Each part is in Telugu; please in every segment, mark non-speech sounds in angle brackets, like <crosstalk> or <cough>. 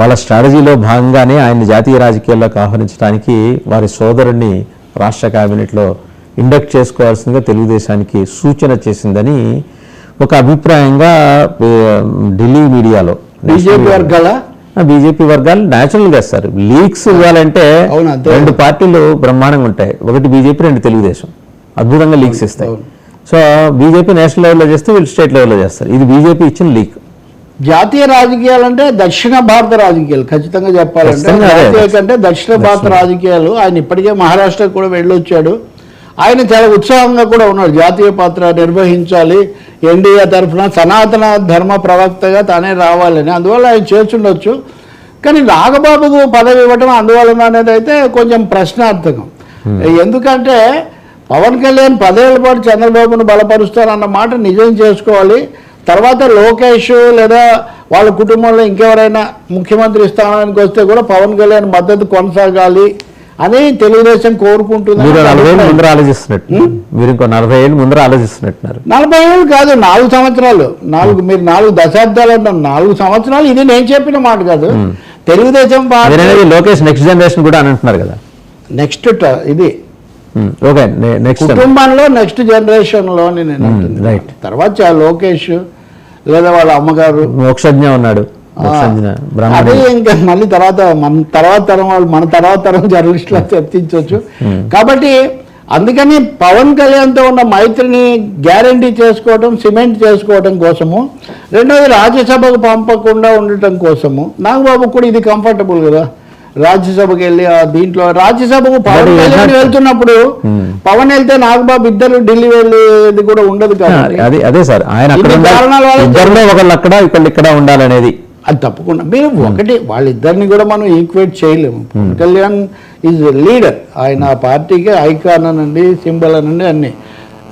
వాళ్ళ స్ట్రాటజీలో భాగంగానే ఆయన్ని జాతీయ రాజకీయాల్లోకి ఆహ్వానించడానికి వారి సోదరుడిని రాష్ట్ర కేబినెట్లో ఇండక్ట్ చేసుకోవాల్సిందిగా తెలుగుదేశానికి సూచన చేసిందని ఒక అభిప్రాయంగా ఢిల్లీ మీడియాలో బీజేపీ వర్గాల? బీజేపీ వర్గాలు న్యాచురల్గా సార్. లీక్స్ ఇవ్వాలంటే. రెండు పార్టీలు బ్రహ్మాండంగా ఉంటాయి. ఒకటి బీజేపీ రెండు తెలుగుదేశం. అద్భుతంగా లీక్స్ ఇస్తాయి. సో బీజేపీ నేషనల్ లెవెల్లో చేస్తే వీళ్ళు స్టేట్ లెవెల్లో చేస్తారు. ఇది బీజేపీ ఇచ్చిన లీక్. జాతీయ రాజకీయాలు అంటే దక్షిణ భారత రాజకీయాలు ఖచ్చితంగా చెప్పాలంటే. జాతీయ కంటే దక్షిణ భారత రాజకీయాలు ఆయన ఇప్పటికే మహారాష్ట్ర కూడా వెళ్ళొచ్చాడు. ఆయన చాలా ఉత్సాహంగా కూడా ఉన్నాడు. జాతీయ పాత్ర నిర్వహించాలి. ఎన్డీఏ తరఫున సనాతన ధర్మ ప్రవక్తగా తానే రావాలని. అందువల్ల ఆయన చేర్చుండొచ్చు కానీ నాగబాబుకు పదవి ఇవ్వటం అందువలన అనేది అయితే కొంచెం ప్రశ్నార్థకం. ఎందుకంటే పవన్ కళ్యాణ్ పదేళ్ళ పాటు చంద్రబాబును బలపరుస్తారన్న మాట నిజం చేసుకోవాలి. తర్వాత లోకేష్ లేదా వాళ్ళ కుటుంబంలో ఇంకెవరైనా ముఖ్యమంత్రి స్థానానికి వస్తే కూడా పవన్ కళ్యాణ్ మద్దతు కొనసాగాలి అని తెలుగుదేశం కోరుకుంటుంది మీరు నలభై ఏళ్ళు ముందర ఆలోచిస్తున్నట్టు. మీరు ఇంకో నలభై ఏళ్ళు ముందర ఆలోచిస్తున్నట్టున్నారు. నలభై ఏళ్ళు కాదు నాలుగు సంవత్సరాలు. నాలుగు మీరు నాలుగు దశాబ్దాలు అంటారు నాలుగు సంవత్సరాలు ఇది నేను చెప్పిన మాట కాదు. Telugu Desam party Lokesh next generation కూడా అని అంటున్నారు కదా. నెక్స్ట్ ఇది ఓకే నెక్స్ట్ కుటుంబంలో నెక్స్ట్ జనరేషన్లో నేను అంటుంది. right. తర్వాత లోకేష్ లేదా వాళ్ళ అమ్మగారు. మోక్షజ్ఞ ఉన్నాడు. అదే ఇంకా మళ్ళీ తర్వాత మన తర్వాత తరం వాళ్ళు మన తర్వాత తరం జర్నలిస్టులు చర్చించవచ్చు కాబట్టి అందుకని పవన్ కళ్యాణ్తో ఉన్న మైత్రిని గ్యారంటీ చేసుకోవడం సిమెంట్ చేసుకోవడం కోసము రెండోది రాజ్యసభకు పంపకుండా ఉండటం కోసము నాగబాబు కూడా ఇది కంఫర్టబుల్ కదా. రాజ్యసభకి వెళ్ళి ఆ దీంట్లో రాజ్యసభకు పవన్ కళ్యాణ్ వెళ్తున్నప్పుడు పవన్ వెళ్తే నాగబాబు ఇద్దరు ఢిల్లీ వెళ్ళేది కూడా ఉండదు కాబట్టి. అదే అదే సార్. ఆయన. కారణాల వల్ల ఒకళ్ళు అక్కడ ఒకళ్ళు ఇక్కడ ఉండాలనేది. అది తప్పకుండా. మీరు ఒకటి వాళ్ళిద్దరిని కూడా మనం ఈక్వేట్ చేయలేము. పవన్ కళ్యాణ్ ఈజ్ లీడర్ ఆయన పార్టీకి ఐకాన్ అనండి సింబల్ అనండి అన్ని.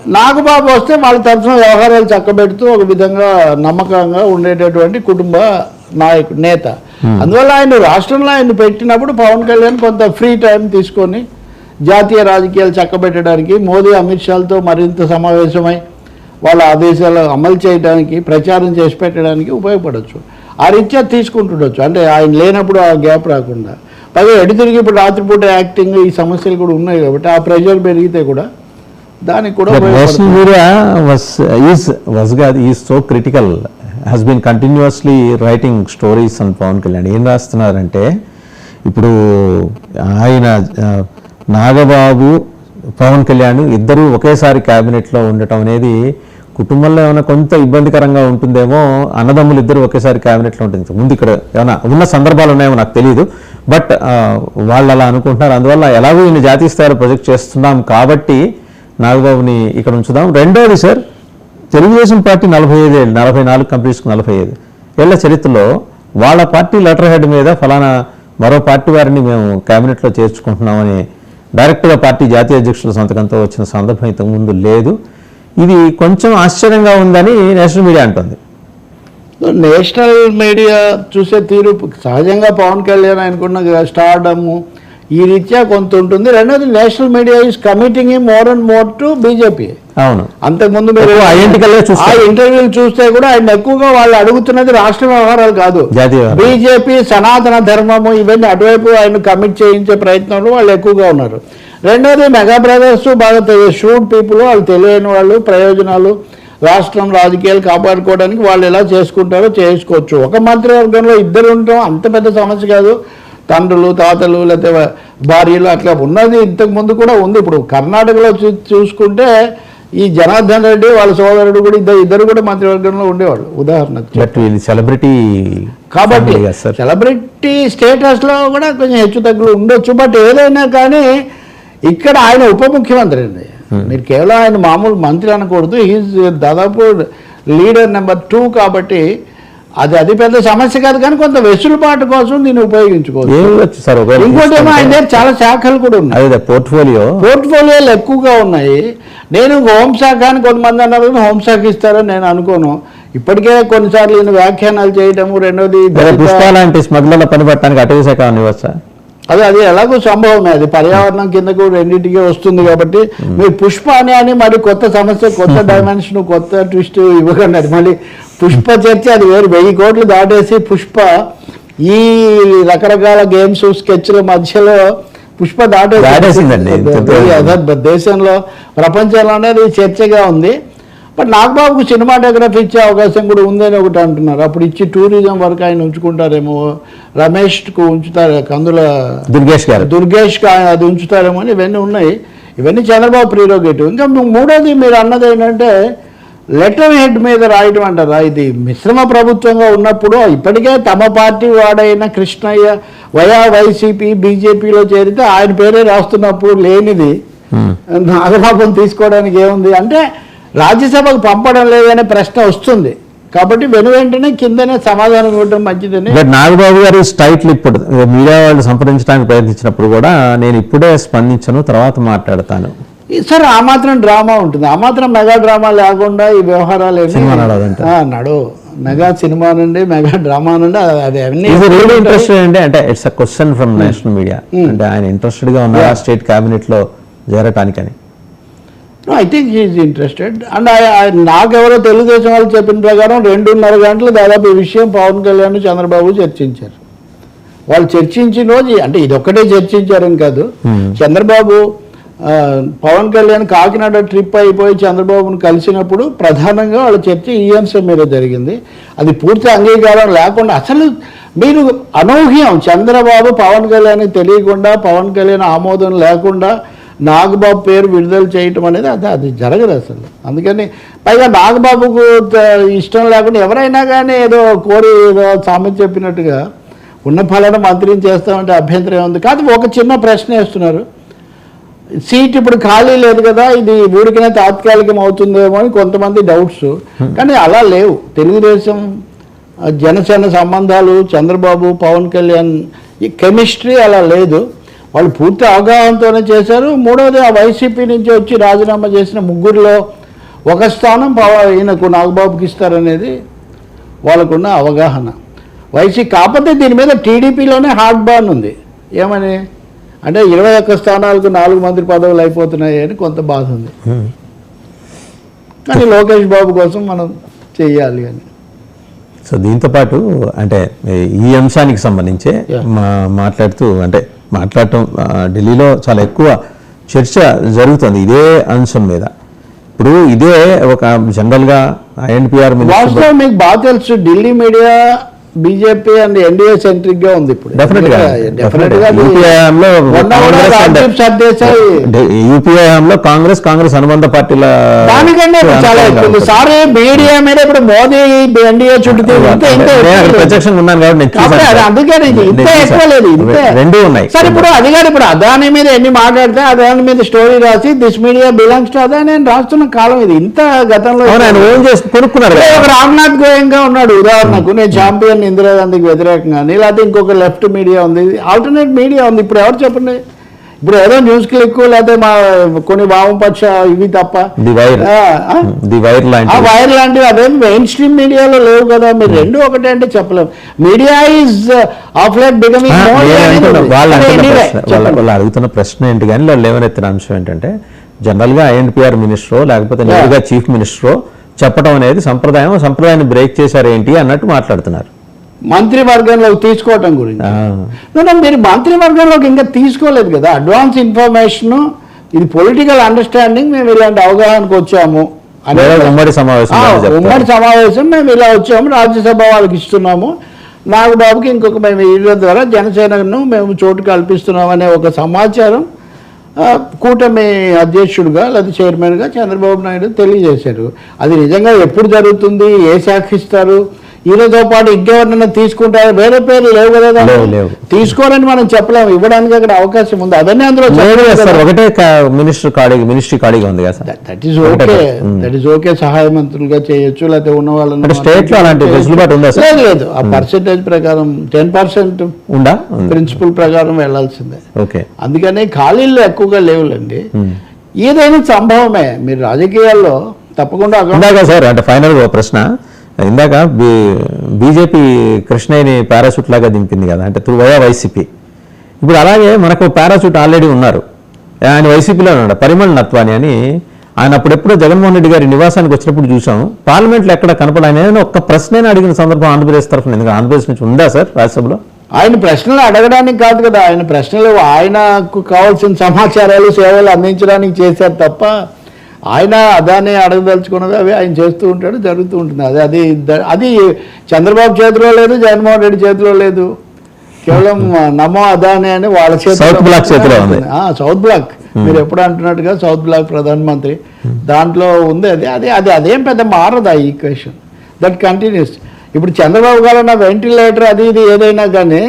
నాగబాబు వస్తే వాళ్ళ తరఫున వ్యవహారాలు చక్కబెడుతూ ఒక విధంగా నమ్మకంగా ఉండేటటువంటి కుటుంబ నాయకుడు నేత. అందువల్ల ఆయన రాష్ట్రంలో ఆయన పెట్టినప్పుడు పవన్ కళ్యాణ్ కొంత ఫ్రీ టైం తీసుకొని జాతీయ రాజకీయాలు చక్కబెట్టడానికి మోదీ అమిత్ షాలతో మరింత సమావేశమై వాళ్ళ ఆదేశాలు అమలు చేయడానికి ప్రచారం చేసి పెట్టడానికి ఉపయోగపడవచ్చు ఆ రీత్యా తీసుకుంటుండొచ్చు. అంటే ఆయన లేనప్పుడు ఆ గ్యాప్ రాకుండా. పైగా ఎటు తిరిగి ఇప్పుడు రాత్రిపూట యాక్టింగ్ ఈ సమస్యలు కూడా ఉన్నాయి కాబట్టి ఆ ప్రెషర్ పెరిగితే కూడా దానికి కూడా was is so critical has been continuously writing stories and Pawan Kalyan ఏం రాస్తున్నారంటే ఇప్పుడు ఆయన నాగబాబు పవన్ కళ్యాణ్ ఇద్దరూ ఒకేసారి క్యాబినెట్లో ఉండటం అనేది కుటుంబంలో ఏమైనా కొంత ఇబ్బందికరంగా ఉంటుందేమో అన్నదమ్ములు ఇద్దరు ఒకేసారి క్యాబినెట్లో ఉంటుంది. ముందు ఇక్కడ ఏమైనా ఉన్న సందర్భాలు ఉన్నాయేమో నాకు తెలియదు బట్ వాళ్ళు అలా అనుకుంటున్నారు. అందువల్ల ఎలాగో ఈయన జాతీయ స్థాయిలో ప్రొజెక్ట్ చేస్తున్నాం కాబట్టి నాగబాబుని ఇక్కడ ఉంచుదాం. రెండోది సార్ తెలుగుదేశం పార్టీ నలభై ఐదు ఏళ్ళు నలభై నాలుగు కంపెనీస్కి నలభై ఐదు. ఏళ్ళ చరిత్రలో వాళ్ళ పార్టీ లెటర్ హెడ్ మీద ఫలానా మరో పార్టీ వారిని మేము క్యాబినెట్లో చేర్చుకుంటున్నామని డైరెక్ట్గా పార్టీ జాతీయ అధ్యక్షుల సంతకంతో వచ్చిన సందర్భం ఇంతకు ముందు లేదు. ఇది కొంచెం ఆశ్చర్యంగా ఉందని నేషనల్ మీడియా అంటుంది. నేషనల్ మీడియా చూసే తీరు సహజంగా పవన్ కళ్యాణ్ ఆయనకున్న స్టార్డము ఈ రీత్యా కొంత ఉంటుంది. రెండోది national media is committing more and more to BJP. అవును. అంతకుముందు మీరు ఆ. ఇంటర్వ్యూలు చూస్తే కూడా ఆయన ఎక్కువగా వాళ్ళు అడుగుతున్నది రాష్ట్ర వ్యవహారాలు కాదు. బీజేపీ సనాతన ధర్మము ఇవన్నీ అటువైపు ఆయన కమిట్ చేయించే ప్రయత్నంలో వాళ్ళు ఎక్కువగా ఉన్నారు. రెండోది మెగా బ్రదర్స్ బాగా షూడ్ పీపుల్ వాళ్ళు తెలియని వాళ్ళు ప్రయోజనాలు రాష్ట్రం రాజకీయాలు కాపాడుకోవడానికి వాళ్ళు ఎలా చేసుకుంటారో చేసుకోవచ్చు. ఒక మంత్రివర్గంలో ఇద్దరు ఉండటం అంత పెద్ద సమస్య కాదు. తండ్రులు తాతలు లేకపోతే భార్యలు అట్లా ఉన్నది ఇంతకు ముందు కూడా ఉంది. ఇప్పుడు కర్ణాటకలో చూసుకుంటే ఈ జనార్దన్ రెడ్డి వాళ్ళ సోదరుడు కూడా ఇద్దరు ఇద్దరు కూడా మంత్రివర్గంలో ఉండేవాళ్ళు. ఉదాహరణకు బట్ ఇది సెలబ్రిటీ కాబట్టి సెలబ్రిటీ స్టేటస్లో కూడా కొంచెం హెచ్చు తగ్గులు ఉండొచ్చు. బట్ ఏదైనా కానీ ఇక్కడ ఆయన ఉప ముఖ్యమంత్రి అండి. మీరు కేవలం ఆయన మామూలు మంత్రి అనకూడదు. హీజ్ దాదాపు లీడర్ నెంబర్ టూ కాబట్టి అది అది పెద్ద సమస్య కాదు కానీ కొంత వెసులుబాటు కోసం దీన్ని ఉపయోగించుకోవచ్చు. సార్ ఇంకోటి ఏమో ఆయన దగ్గర చాలా శాఖలు కూడా ఉన్నాయి. అదే పోర్ట్ఫోలియో. పోర్ట్ఫోలియోలు ఎక్కువగా ఉన్నాయి. నేను హోంశాఖ అని కొంతమంది అన్నారు హోంశాఖ ఇస్తారని నేను అనుకోను. ఇప్పటికే కొన్నిసార్లు ఈయన వ్యాఖ్యానాలు చేయటము రెండోది దళిత- పుష్ప లాంటి స్మగ్లర్ల పని పట్టడానికి అటవీ శాఖ ఇవ్వచ్చా అదే అది ఎలాగో సంభవమే. అది పర్యావరణం కిందకు రెండింటికి వస్తుంది కాబట్టి మీరు పుష్ప అని అని మరి కొత్త సమస్య కొత్త <laughs> డైమెన్షన్ కొత్త ట్విస్ట్ ఇవ్వకండి. అది మళ్ళీ పుష్ప చర్చ అది వేరు. వెయ్యి కోట్లు దాటేసి పుష్ప ఈ రకరకాల గేమ్స్ స్కెచ్ల మధ్యలో పుష్ప దాటే దాటేసిందండి. దేశంలో ప్రపంచంలోనే అది చర్చగా ఉంది. బట్ నాగబాబుకు సినిమాటోగ్రఫీ ఇచ్చే అవకాశం కూడా ఉందని ఒకటి అంటున్నారు. అప్పుడు ఇచ్చి టూరిజం వరకు ఆయన ఉంచుకుంటారేమో రమేష్కు ఉంచుతారు కందుల దుర్గేష్ గారు. దుర్గేష్కి ఆయన అది ఉంచుతారేమో అని ఇవన్నీ ఉన్నాయి. ఇవన్నీ చంద్రబాబు ప్రిరోగేటివ్. ఇంకా మూడోది మీరు అన్నది ఏంటంటే లెటర్ హెడ్ మీద రాయటం అంటారా ఇది మిశ్రమ ప్రభుత్వంగా ఉన్నప్పుడు ఇప్పటికే తమ పార్టీ వాడైన కృష్ణయ్య వయా వైసీపీ బీజేపీలో చేరితే ఆయన పేరే రాస్తున్నప్పుడు లేనిది Hmm. నాగబాబుని తీసుకోవడానికి ఏముంది? అంటే రాజ్యసభకు పంపడం లేదనే ప్రశ్న వస్తుంది. కాబట్టి వెను వెంటనే కిందనే సమాధానం ఇవ్వడం మంచిదని నాగబాబు గారు స్టైట్లు ఇప్పుడు మీడియా వాళ్ళు సంప్రదించడానికి ప్రయత్నించినప్పుడు కూడా నేను ఇప్పుడే స్పందించను తర్వాత మాట్లాడతాను. సార్ ఆ మాత్రం డ్రామా ఉంటుంది. ఆ మాత్రం మెగా డ్రామా లేకుండా ఈ వ్యవహారాలు నడవు మెగా సినిమా నుండి మెగా డ్రామా నుండి అది- రియల్ ఇంట్రెస్టెడ్ అంటే అంటే it's a question from national media అంటే ఆయన ఇంట్రెస్టెడ్గా ఉన్నారా స్టేట్ క్యాబినెట్లో చేరటానికని I think is interested and నాకెవరో Telugu Desam వాళ్ళు చెప్పిన ప్రకారం రెండున్నర గంటలు దాదాపు ఈ విషయం పవన్ కళ్యాణ్ చంద్రబాబు చర్చించారు. వాళ్ళు చర్చించిన రోజు అంటే ఇది ఒక్కటే చర్చించారని కాదు. Hmm. చంద్రబాబు పవన్ కళ్యాణ్ కాకినాడ ట్రిప్ అయిపోయి చంద్రబాబును కలిసినప్పుడు ప్రధానంగా వాళ్ళ చర్చ ఈ అంశం మీద జరిగింది. అది పూర్తి అంగీకారం లేకుండా అసలు మీరు అనూహ్యం చంద్రబాబు పవన్ కళ్యాణ్ తెలియకుండా పవన్ కళ్యాణ్ ఆమోదం లేకుండా నాగబాబు పేరు విడుదల చేయటం అనేది అది అది జరగదు అసలు. అందుకని పైగా నాగబాబుకు ఇష్టం లేకుండా ఎవరైనా కానీ ఏదో కోరి ఏదో సామెత చెప్పినట్టుగా ఉన్న ఫలాన మంత్రిని చేస్తామంటే అభ్యంతరం ఉంది కాదు ఒక చిన్న ప్రశ్న వేస్తున్నారు. సీట్ ఇప్పుడు ఖాళీ లేదు కదా ఇది ఊరికనే తాత్కాలికం అవుతుందేమో అని కొంతమంది డౌట్స్. కానీ అలా లేవు. తెలుగుదేశం జనసేన సంబంధాలు చంద్రబాబు పవన్ కళ్యాణ్ ఈ కెమిస్ట్రీ అలా లేదు. వాళ్ళు పూర్తి అవగాహనతోనే చేశారు. మూడవది ఆ వైసీపీ నుంచి వచ్చి రాజీనామా చేసిన ముగ్గురులో ఒక స్థానం పవ ఈయనకు నాగబాబుకి ఇస్తారనేది వాళ్ళకున్న అవగాహన. వైసీ కాకపోతే దీని మీద టీడీపీలోనే హార్డ్ బాన్ ఉంది. ఏమని? అంటే ఇరవై ఒక్క స్థానాలకు నాలుగు మంత్రి పదవులు అయిపోతున్నాయి అని కొంత బాధ ఉంది. కానీ లోకేష్ బాబు కోసం మనం చెయ్యాలి అని. సో దీంతో పాటు అంటే ఈ అంశానికి సంబంధించి. మా మాట్లాడుతూ అంటే మాట్లాడటం ఢిల్లీలో చాలా ఎక్కువ చర్చ జరుగుతుంది ఇదే అంశం మీద. ఇప్పుడు ఇదే ఒక జనరల్గా ఐఎన్పిఆర్ వాస్తవం మీకు బాగా తెలుసు Delhi media BJP and NDA సెంట్రిక్గా. ఉంది ఇప్పుడు కాంగ్రెస్ కాంగ్రెస్ అనుబంధ పార్టీల దానికంటే చాలా ఎక్కువ. సారీ మీడియా మీద ఇప్పుడు మోదీ ఎన్డీఏ చుట్టూ నేను. ప్రత్యక్షంగా ఉన్నాను కాబట్టి నేను అది. అందుకే ఇంత నేను ఎక్కువ. లేదు రెండూ ఉన్నాయి. సరే ఇప్పుడు అది కాదు ఇప్పుడు అదాని మీద ఎన్ని మాట్లాడితే అదాని మీద స్టోరీ రాసి this media belongs to Adani అని రాస్తున్న కాలం ఇది. ఇంత గతంలో ఆయన ఓన్ చేసి కొనుక్కున్నారు రామ్నాథ్ గోయంగా ఉన్నాడు ఉదాహరణకు. నేను చాంపియన్ ఇందిరాగాంధీకి వ్యతిరేకంగా లేకపోతే ఇంకొక లెఫ్ట్ మీడియా ఉంది. ఆల్టర్నేట్ మీడియా ఉంది. ఇప్పుడు ఎవరు చెప్పండి? ఇప్పుడు ఏదో న్యూస్ క్లిక్ లేకపోతే మా కొన్ని వామపక్ష ఇవి తప్ప. The wire. లాంటివి అదేం మెయిన్ స్ట్రీమ్ మీడియాలో లేవు కదా. మీరు రెండు ఒకటే అంటే చెప్పలేము media is of late becoming వాళ్ళు అడుగుతున్న ప్రశ్న ఏంటి కానీ వాళ్ళు లేవనెత్తిన అంశం ఏంటంటే జనరల్గా ఐఎన్పిఆర్ మినిస్టరో లేకపోతే నేరుగా చీఫ్ మినిస్టరో చెప్పడం అనేది సంప్రదాయం. సంప్రదాయాన్ని బ్రేక్ చేశారు ఏంటి అన్నట్టు మాట్లాడుతున్నారు. మంత్రివర్గంలోకి తీసుకోవటం గురించి. మీరు మంత్రివర్గంలోకి ఇంకా తీసుకోలేదు కదా. అడ్వాన్స్ ఇన్ఫర్మేషన్ ఇది పొలిటికల్ అండర్స్టాండింగ్ మేము ఇలాంటి అవగాహనకు వచ్చాము ఉమ్మడి సమావేశం. ఉమ్మడి సమావేశం మేము ఇలా వచ్చాము రాజ్యసభ వాళ్ళకి ఇస్తున్నాము. నాగబాబుకి ఇంకొక మేము వీళ్ళ ద్వారా జనసేనను మేము చోటు కల్పిస్తున్నాం అనే ఒక సమాచారం కూటమి అధ్యక్షుడిగా లేదా చైర్మన్గా చంద్రబాబు నాయుడు తెలియజేశారు. అది నిజంగా ఎప్పుడు జరుగుతుంది? ఏ శాఖ ఇస్తారు? ఈయనతో పాటు ఇంకెవరినైనా తీసుకుంటారు వేరే పేర్లు లేవు కదా. తీసుకోరని మనం చెప్పలేము. ఇవ్వడానికి అక్కడ అవకాశం ఉంది. అవన్నీ అందులో ఒకటే మినిస్టర్ ఖాళీ మినిస్ట్రీ ఖాళీగా ఉంది కదా that is okay that is okay సహాయ మంత్రులుగా చేయొచ్చు లేకపోతే ఉన్న వాళ్ళని స్టేట్లో అలాంటి. వెసులుబాటు ఉందా సార్? లేదు లేదు. ఆ పర్సెంటేజ్ ప్రకారం టెన్ పర్సెంట్ ఉందా. ప్రిన్సిపల్ ప్రకారం వెళ్ళాల్సిందే. ఓకే. అందుకని ఖాళీలు ఎక్కువగా లేవులండి. ఏదైనా సంభవమే. మీరు రాజకీయాల్లో తప్పకుండా సార్ అంటే ఫైనల్ ప్రశ్న. ఇందాక బీజేపీ కృష్ణయ్యని పారాషూట్ లాగా దింపింది కదా అంటే త్రూ వయా వైసీపీ. ఇప్పుడు అలాగే మనకు పారాషూట్ ఆల్రెడీ ఉన్నారు. ఆయన వైసీపీలో ఉన్నాడు పరిమళ్ నత్వాని అని. ఆయన అప్పుడెప్పుడో జగన్మోహన్ రెడ్డి గారి నివాసానికి వచ్చినప్పుడు చూసాం పార్లమెంట్లో ఎక్కడ కనపడాయని ఆయన ఒక్క ప్రశ్న అడిగిన సందర్భం ఆంధ్రప్రదేశ్ తరఫున. ఎందుకంటే ఆంధ్రప్రదేశ్ నుంచి ఉందా సార్ రాజ్యసభలో? ఆయన ప్రశ్నలు అడగడానికి కాదు కదా ఆయన ప్రశ్నలు ఆయనకు కావాల్సిన సమాచారాలు సేవలు అందించడానికి చేశారు తప్ప ఆయన అదాన్ని అడగదలుచుకున్నది అవి ఆయన చేస్తూ ఉంటాడు జరుగుతూ ఉంటుంది. అది అది అది చంద్రబాబు చేతిలో లేదు జగన్మోహన్ రెడ్డి చేతిలో లేదు. కేవలం నమో అదాని అని వాళ్ళ చేతిలో సౌత్ బ్లాక్ బ్లాక్ మీరు ఎప్పుడు అంటున్నట్టుగా సౌత్ బ్లాక్ ప్రధానమంత్రి. దాంట్లో ఉంది. అది అది అది అదేం పెద్ద మారదు ఆ ఈక్వేషన్ దట్ కంటిన్యూస్ ఇప్పుడు చంద్రబాబు గారు నా వెంటిలేటర్ అది ఇది ఏదైనా కానీ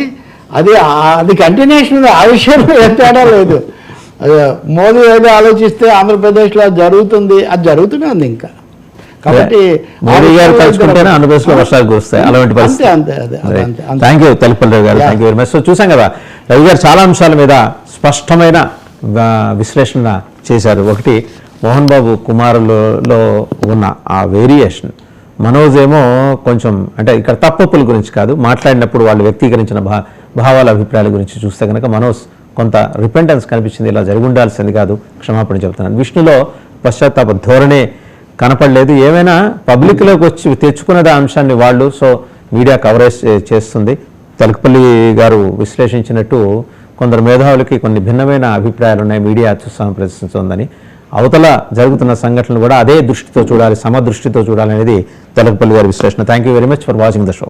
అది అది కంటిన్యూషన్ ఆ విషయంలో ఏం తేడా లేదు. మోదీ ఏదో ఆలోచిస్తే ఆంధ్రప్రదేశ్లో అది జరుగుతుంది అది జరుగుతూనే ఉంది ఇంకా. కాబట్టి మోడీ గారు తలుచుకుంటేనే ఆంధ్రప్రదేశ్లో వర్షాలు కురుస్తాయి అలాంటి పరిస్థితి. అంతే అదే అదే, thank you Telupalli garu. Thank you very much so చూసాం కదా రవి గారు చాలా అంశాల మీద స్పష్టమైన విశ్లేషణ చేశారు. ఒకటి మోహన్ బాబు కుమారులలో ఉన్న ఆ వేరియేషన్ మనోజ్ ఏమో కొంచెం అంటే ఇక్కడ తప్పప్పుల గురించి కాదు మాట్లాడినప్పుడు వాళ్ళు వ్యక్తీకరించిన భా భావాల అభిప్రాయాల గురించి చూస్తే కనుక మనోజ్ కొంత రిపెంటెన్స్ కనిపించింది. ఇలా జరిగి ఉండాల్సింది కాదు. క్షమాపణ చెబుతున్నాను. విష్ణులో పశ్చాత్తాప ధోరణే కనపడలేదు. ఏమైనా పబ్లిక్లోకి వచ్చి తెచ్చుకున్నది ఆ అంశాన్ని వాళ్ళు సో మీడియా కవరేజ్ చేస్తుంది. తలకపల్లి గారు విశ్లేషించినట్టు కొందరు మేధావులకి కొన్ని భిన్నమైన అభిప్రాయాలు ఉన్నాయి మీడియా అత్యుత్సాహం ప్రదర్శిస్తోందని. అవతల జరుగుతున్న సంఘటనలు కూడా అదే దృష్టితో చూడాలి సమదృష్టితో చూడాలనేది తలకపల్లి గారి విశ్లేషణ. Thank you very much for watching the show